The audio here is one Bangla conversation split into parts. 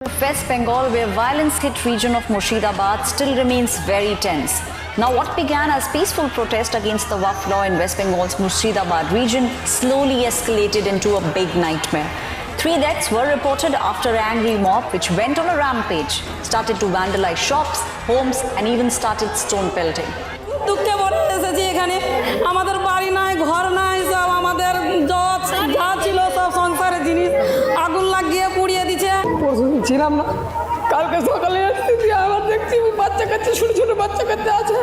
West Bengal, where violence hit region of Murshidabad, still remains very tense. Now, what began as peaceful protest against the Waqf law in West Bengal's Murshidabad region slowly escalated into a big nightmare. Three deaths were reported after an angry mob, which went on a rampage, started to vandalize shops, homes, and even started stone pelting. দুঃখে পড়ে এসেছি এখানে আমাদের বাড়ি নাই ঘর ছিলাম না কালকে সকালে এসেছি দিয়ে আবার দেখছি বাচ্চা কাচ্চা ছোটো ছোটো বাচ্চা কাচ্চা আছে।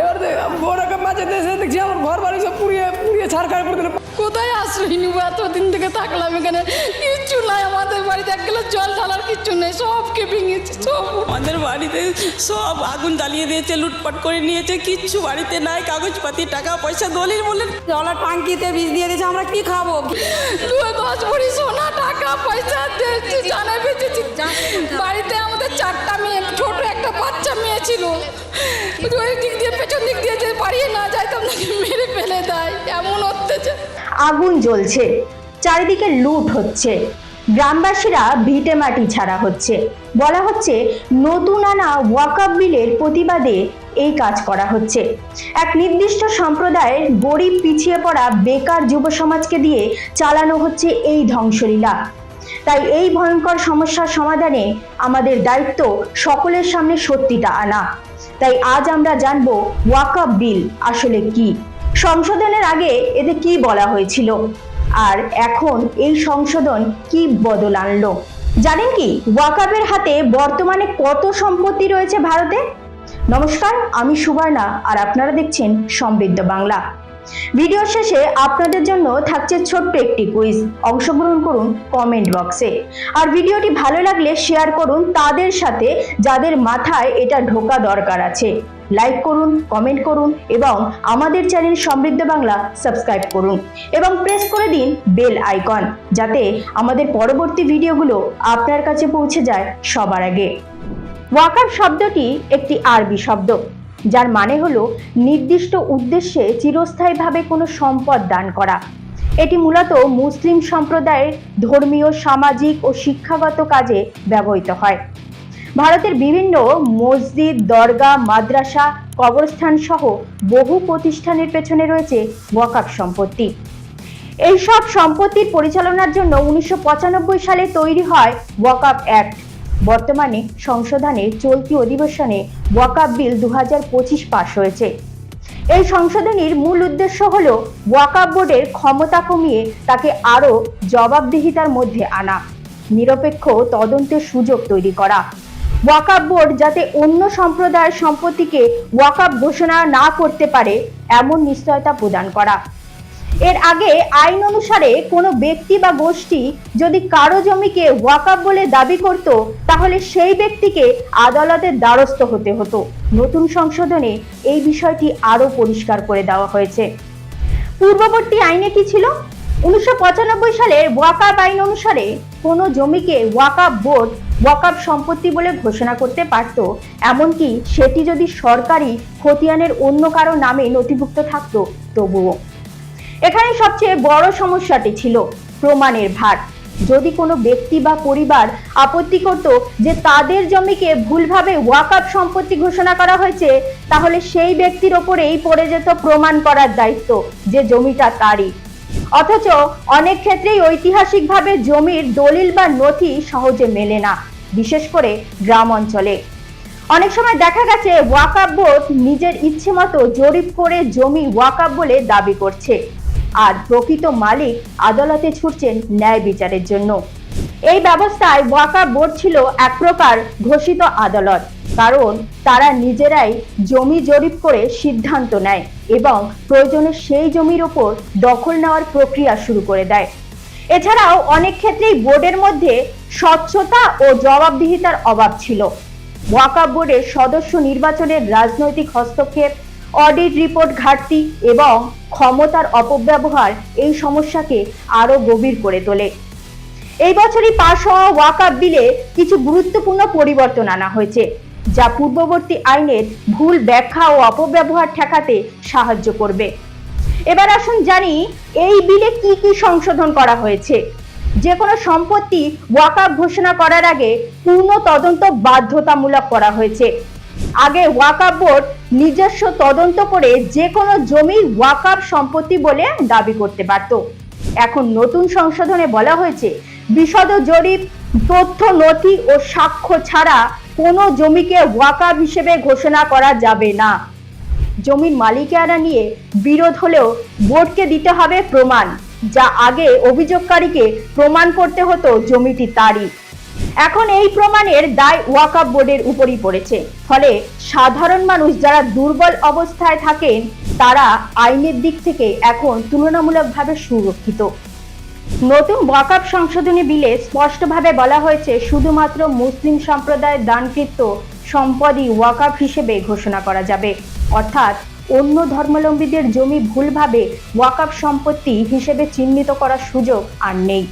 এবার বড়কে বাঁচাতে এসে দেখছি আমার ঘর বাড়ি সব পুড়িয়ে পুড়িয়ে ছাড়খাড় করে দিল। কোথায় আশ্রয় নিবো এতদিন থেকে থাকলাম এখানে? কিচ্ছু নাই আমাদের বাড়িতে এক গ্লাস জল ঢালার কিচ্ছু নেই সবকে ভেঙেছে সব। আমাদের বাড়িতে সব আগুন জ্বালিয়ে দিয়েছে লুটপাট করে নিয়েছে কিচ্ছু বাড়িতে নাই কাগজপাতি টাকা পয়সা দলিল বললেন জলের টাঙ্কিতে বীজ দিয়ে দিয়েছে আমরা কি খাব? দু দশ ভরি সোনা টাকা পয়সা ছিল। দিয়ে, পেছন দিক দিয়ে যে বাড়িয়ে না যায়, তো আপনাকে মেরে ফেলে দেয়। এমন অত্যাচার। আগুন জ্বলছে। চারিদিকে লুট হচ্ছে। গ্রামবাসীরা ভিটে মাটি ছাড়া হচ্ছে। বলা হচ্ছে, নতুন আনা ওয়াকাব বিলের প্রতিবাদে এই কাজ করা হচ্ছে। এক নির্দিষ্ট সম্প্রদায়ের গরিব পিছিয়ে পড়া বেকার যুব সমাজকে দিয়ে চালানো হচ্ছে এই ধ্বংসলীলা। তাই এই ভয়ঙ্কর সমস্যার সমাধানে আমাদের দায়িত্ব সকলের সামনে সত্যিটা আনা। তাই আজ আমরা জানব ওয়াকাব বিল আসলে কি? সংশোধনের আগে এতে কি বলা হয়েছিল? আর এখন এই সংশোধন কি বদল আনলো? জানেন কি ওয়াকাবের হাতে বর্তমানে কত সম্পত্তি রয়েছে ভারতে? নমস্কার, আমি সুবর্ণা, আর আপনারা দেখছেন সমৃদ্ধ বাংলা। ভিডিও শেষে আপনাদের জন্য থাকছে ছোট্ট একটি কুইজ অংশগ্রহণ করুন কমেন্ট বক্সে আর ভিডিওটি ভালো লাগলে শেয়ার করুন তাদের সাথে যাদের মাথায় এটা ঢোকা দরকার আছে। লাইক করুন কমেন্ট করুন এবং আমাদের চ্যানেল সমৃদ্ধ বাংলা সাবস্ক্রাইব করুন এবং প্রেস করে দিন বেল আইকন যাতে আমাদের পরবর্তী ভিডিওগুলো আপনার কাছে পৌঁছে যায় সবার আগে। ওয়াকার শব্দটি একটি আরবি শব্দ। যার মানে হলো নির্দিষ্ট উদ্দেশ্যে চিরস্থায়ীভাবে কোনো সম্পদ দান করা। এটি মূলত মুসলিম সম্প্রদায়ের ধর্মীয়, সামাজিক ও শিক্ষাগত কাজে ব্যবহৃত হয়। ভারতের বিভিন্ন মসজিদ, দরগা, মাদ্রাসা কবরস্থান সহ বহু প্রতিষ্ঠানের পেছনে রয়েছে ওয়াকাফ সম্পত্তি। এই সব সম্পত্তির পরিচালনার জন্য উনিশশো পঁচানব্বই সালে তৈরি হয় ওয়াকাফ অ্যাক্ট। বর্তমানে সংশোধনে চলতি অধিবেশনে ওয়াকাফ বিল দু পাশ হয়েছে। এই সংশোধনীর মূল উদ্দেশ্য হল ওয়াকাফ বোর্ডের ক্ষমতা কমিয়ে তাকে আরও জবাবদিহিতার মধ্যে আনা, নিরপেক্ষ তদন্তের সুযোগ তৈরি করা। ওয়াকাফ বোর্ড যাতে অন্য সম্প্রদায়ের সম্পত্তিকে ওয়াকাফ ঘোষণা না করতে পারে, এমন নিশ্চয়তা প্রদান করা। এর আগে আইন অনুসারে কোনো ব্যক্তি বা গোষ্ঠী যদি কারও জমিকে ওয়াকাফ বলে দাবি করত, তাহলে সেই ব্যক্তিকে আদালতের দ্বারস্থ হতে হতো। নতুন সংশোধনে এই বিষয়টি আরও পরিষ্কার করে দেওয়া হয়েছে। পূর্ববর্তী আইনে কি ছিল? উনিশশো সালের ওয়াকাব আইন অনুসারে কোনো জমিকে ওয়াকাব বোর্ড, ওয়াকাব সম্পত্তি বলে ঘোষণা করতে পারত, এমনকি সেটি যদি সরকারি খতিয়ানের অন্য কারও নামে নথিভুক্ত থাকতো, তবুও। এখানে সবচেয়ে বড় সমস্যাটি ছিল প্রমাণের ভার। যদি কোনো ব্যক্তি বা পরিবার আপত্তি করত যে তাদের জমিকে ভুলভাবে ওয়াকআপ সম্পত্তি ঘোষণা করা হয়েছে, তাহলে সেই ব্যক্তির ওপরেই পড়ে যেত প্রমাণ করার দায়িত্ব যে জমিটা তারই। অথচ অনেক ক্ষেত্রেই ঐতিহাসিকভাবে জমির দলিল বা নথি সহজে মেলে না, বিশেষ করে গ্রাম অঞ্চলে। অনেক সময় দেখা গেছে ওয়াকাব বোর্ড নিজের ইচ্ছে মতো জরিপ করে জমি ওয়াকাব বলে দাবি করছে। আর প্রকৃত মালিক আদালতে ছুটছেন ন্যায় বিচারের জন্য। এই ব্যবস্থায় ওয়াকাব বোর্ড ছিল এক প্রকার ঘোষিত আদালত, কারণ তারা নিজেরাই জমি জরিপ করে সিদ্ধান্ত নেয় এবং প্রয়োজনে সেই জমির ওপর দখল নেওয়ার প্রক্রিয়া শুরু করে দেয়। এছাড়াও অনেক ক্ষেত্রেই বোর্ডের মধ্যে স্বচ্ছতা ও জবাবদিহিতার অভাব ছিল। ওয়াকাব বোর্ডের সদস্য নির্বাচনের রাজনৈতিক হস্তক্ষেপ অডিট রিপোর্ট ঘাটতি এবং ক্ষমতার অপব্যবহার এই সমস্যাকে আরও গভীর করে তোলে। এই বছরই পাশ হওয়া ওয়াকাব বিলে কিছু গুরুত্বপূর্ণ পরিবর্তন আনা হয়েছে, যা পূর্ববর্তী আইনের ভুল ব্যাখ্যা ও অপব্যবহার ঠেকাতে সাহায্য করবে। এবার আসুন জানি, এই বিলে কি কি সংশোধন করা হয়েছে? যে কোনো সম্পত্তি ওয়াকাব ঘোষণা করার আগে পূর্ণ তদন্ত বাধ্যতামূলক করা হয়েছে। আগে ওয়াকাব বোর্ড নিজস্ব তদন্ত করে যে কোনো জমি ওয়াকাব সম্পত্তি বলে দাবি করতে পারত। এখন নতুন সংশোধনে বলা হয়েছে, বিশদ জরিপ, তথ্য, নথি ও সাক্ষ্য ছাড়া কোনো জমিকে ওয়াকাপ হিসেবে ঘোষণা করা যাবে না। জমির মালিকানা নিয়ে বিরোধ হলেও বোর্ডকে দিতে হবে প্রমাণ, যা আগে অভিযোগকারীকে প্রমাণ করতে হতো জমিটি তারই। এখন এই প্রমাণের দায় ওয়াকাব বোর্ডের উপরই পড়েছে। ফলে সাধারণ মানুষ যারা দুর্বল অবস্থায় থাকেন, তারা আইনের দিক থেকে এখন তুলনামূলকভাবে সুরক্ষিত। নতুন ওয়াকাব সংশোধনী বিলে স্পষ্টভাবে বলা হয়েছে, শুধুমাত্র মুসলিম সম্প্রদায়ের দানকৃত সম্পদই ওয়াকাব হিসেবে ঘোষণা করা যাবে। অর্থাৎ অন্য ধর্মাবলম্বীদের জমি ভুলভাবে ওয়াকাব সম্পত্তি হিসেবে চিহ্নিত করার সুযোগ আর নেই।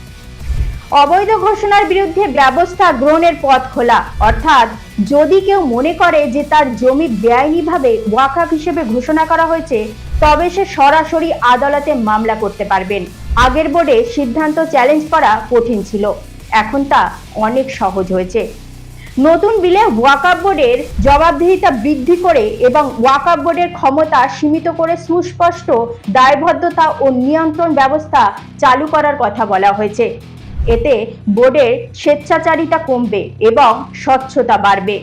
অবৈধ ঘোষণার বিরুদ্ধে ব্যবস্থা গ্রহণের পথ খোলা। অর্থাৎ যদি কেউ মনে করে যে তার জমি বেআইনিভাবে ওয়াকাফ হিসেবে ঘোষণা করা হয়েছে, তবে সে সরাসরি আদালতে মামলা করতে পারবেন। আগের বোর্ডে সিদ্ধান্ত চ্যালেঞ্জ করা কঠিন ছিল। এখন তা অনেক সহজ হয়েছে। নতুন বিলে ওয়াকাব বোর্ডের জবাবদিহিতা বৃদ্ধি করে এবং ওয়াকাব বোর্ডের ক্ষমতা সীমিত করে সুস্পষ্ট দায়বদ্ধতা ও নিয়ন্ত্রণ ব্যবস্থা চালু করার কথা বলা হয়েছে। এতে বোর্ডের স্বেচ্ছাচারিতা কমবে এবং স্বচ্ছতা বাড়বে।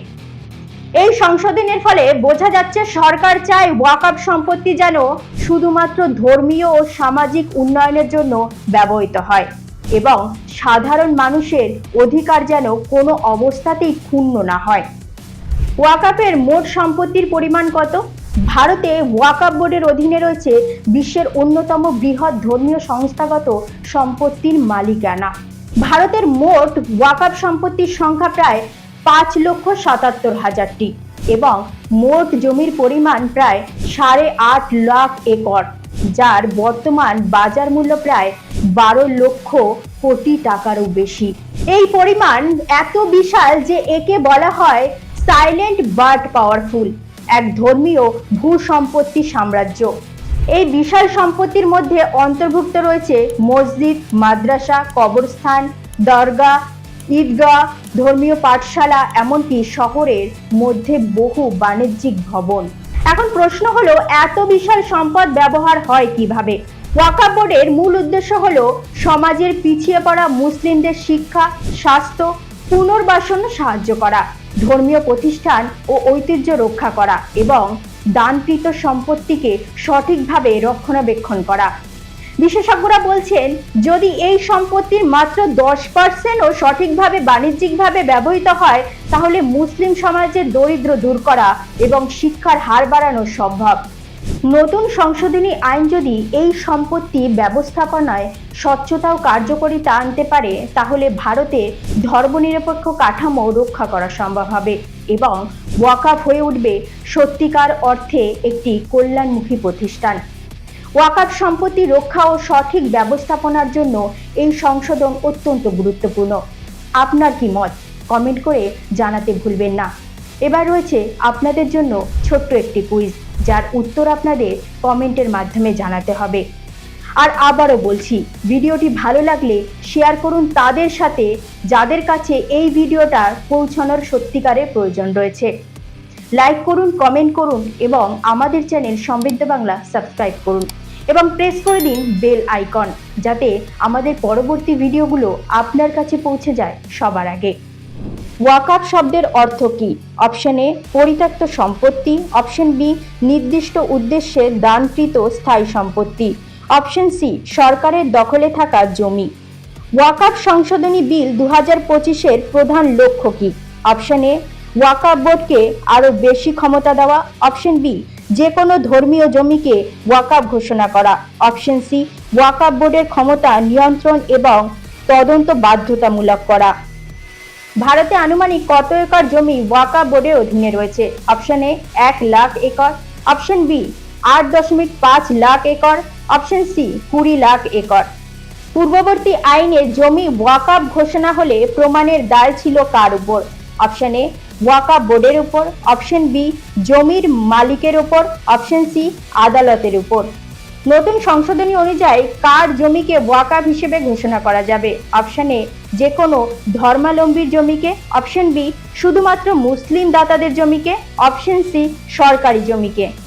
এই সংশোধনের ফলে বোঝা যাচ্ছে সরকার চায় ওয়াকাব সম্পত্তি যেন শুধুমাত্র ধর্মীয় ও সামাজিক উন্নয়নের জন্য ব্যবহৃত হয় এবং সাধারণ মানুষের অধিকার যেন কোনো অবস্থাতেই ক্ষুণ্ণ না হয়। ওয়াকাফের মোট সম্পত্তির পরিমাণ কত? ভারতে ওয়াকাফ বোর্ডের অধীনে রয়েছে বিশ্বের অন্যতম বৃহৎ ধর্মীয় সংস্থাগত সম্পত্তির মালিকানা। ভারতের মোট ওয়াকাফ সম্পত্তির সংখ্যা প্রায় পাঁচ লক্ষ সাতাত্তর হাজারটি এবং মোট জমির পরিমাণ প্রায় সাড়ে আট লাখ একর, যার বর্তমান বাজার মূল্য প্রায় বারো লক্ষ কোটি টাকারও বেশি। এই পরিমাণ এত বিশাল যে একে বলা হয় সাইলেন্ট বাট পাওয়ারফুল এক ধর্মীয় ভূ সম্পত্তি সাম্রাজ্য। এই বিশাল সম্পত্তির মধ্যে অন্তর্ভুক্ত রয়েছে মসজিদ, মাদ্রাসা, কবরস্থান দরগা ঈদগাহ, ধর্মীয় পাঠশালা, এমনকি শহরের মধ্যে বহু বাণিজ্যিক ভবন। এখন প্রশ্ন হলো, এত বিশাল সম্পদ ব্যবহার হয় কীভাবে? ওয়াকাব বোর্ডের মূল উদ্দেশ্য হলো সমাজের পিছিয়ে পড়া মুসলিমদের শিক্ষা, স্বাস্থ্য, পুনর্বাসন সাহায্য করা। ধর্মীয় প্রতিষ্ঠান ও ঐতিহ্য রক্ষা করা এবং দানকৃত সম্পত্তিকে সঠিকভাবে রক্ষণাবেক্ষণ করা। বিশেষজ্ঞরা বলছেন, যদি এই সম্পত্তির মাত্র দশ পার্সেন্টও সঠিকভাবে বাণিজ্যিকভাবে ব্যবহৃত হয়, তাহলে মুসলিম সমাজের দরিদ্র দূর করা এবং শিক্ষার হার বাড়ানো সম্ভব। নতুন সংশোধনী আইন যদি এই সম্পত্তি ব্যবস্থাপনায় স্বচ্ছতা ও কার্যকরিতা আনতে পারে, তাহলে ভারতে ধর্মনিরপেক্ষ কাঠামো রক্ষা করা সম্ভব হবে এবং ওয়াকাফ হয়ে উঠবে সত্যিকার অর্থে একটি কল্যাণমুখী প্রতিষ্ঠান। ওয়াকাফ সম্পত্তি রক্ষা ও সঠিক ব্যবস্থাপনার জন্য এই সংশোধন অত্যন্ত গুরুত্বপূর্ণ। আপনার কি মত? কমেন্ট করে জানাতে ভুলবেন না। এবার রয়েছে আপনাদের জন্য ছোট্ট একটি কুইজ যার উত্তর আপনাদের কমেন্টের মাধ্যমে জানাতে হবে। আর আবারও বলছি, ভিডিওটি ভালো লাগলে শেয়ার করুন তাদের সাথে যাদের কাছে এই ভিডিওটা পৌঁছানোর সত্যিকারের প্রয়োজন রয়েছে। লাইক করুন কমেন্ট করুন এবং আমাদের চ্যানেল সমৃদ্ধ বাংলা সাবস্ক্রাইব করুন এবং প্রেস করে দিন বেল আইকন যাতে আমাদের পরবর্তী ভিডিওগুলো আপনার কাছে পৌঁছে যায় সবার আগে। ওয়াকাফ শব্দের অর্থ কি? অপশন এ, পরিত্যক্ত সম্পত্তি। অপশন বি, নির্দিষ্ট উদ্দেশ্যে দানকৃত স্থায়ী সম্পত্তি। অপশন সি, সরকারের দখলে থাকা জমি। ওয়াকাফ সংশোধনী বিল দু হাজার পঁচিশের প্রধান লক্ষ্য কি? অপশন এ ওয়াকাফ বোর্ডকে আরও বেশি ক্ষমতা দেওয়া। অপশন বি যে কোনো ধর্মীয় জমিকে ওয়াকাফ ঘোষণা করা। অপশন সি ওয়াকাফ বোর্ডের ক্ষমতা নিয়ন্ত্রণ এবং তদন্ত বাধ্যতামূলক করা। ভারতে আনুমানিক কত একর জমি ওয়াকা বোর্ডের অধীনে রয়েছে? অপশন এ, এক লাখ একর। অপশন বি, আট দশমিক পাঁচ লাখ একর। অপশন সি, কুড়ি লাখ একর। পূর্ববর্তী আইনে জমি ওয়াকাব ঘোষণা হলে প্রমাণের দায় ছিল কার উপর? অপশন এ ওয়াকাব বোর্ডের উপর। অপশন বি, জমির মালিকের উপর। অপশন সি, আদালতের উপর। নতুন সংশোধনী অনুযায়ী কার জমিকে ওয়াকাব হিসেবে ঘোষণা করা যাবে? অপশন এ যে কোনো ধর্মালম্বীর জমিকে। অপশন বি শুধুমাত্র মুসলিম দাতাদের জমিকে। অপশন সি সরকারি জমিকে।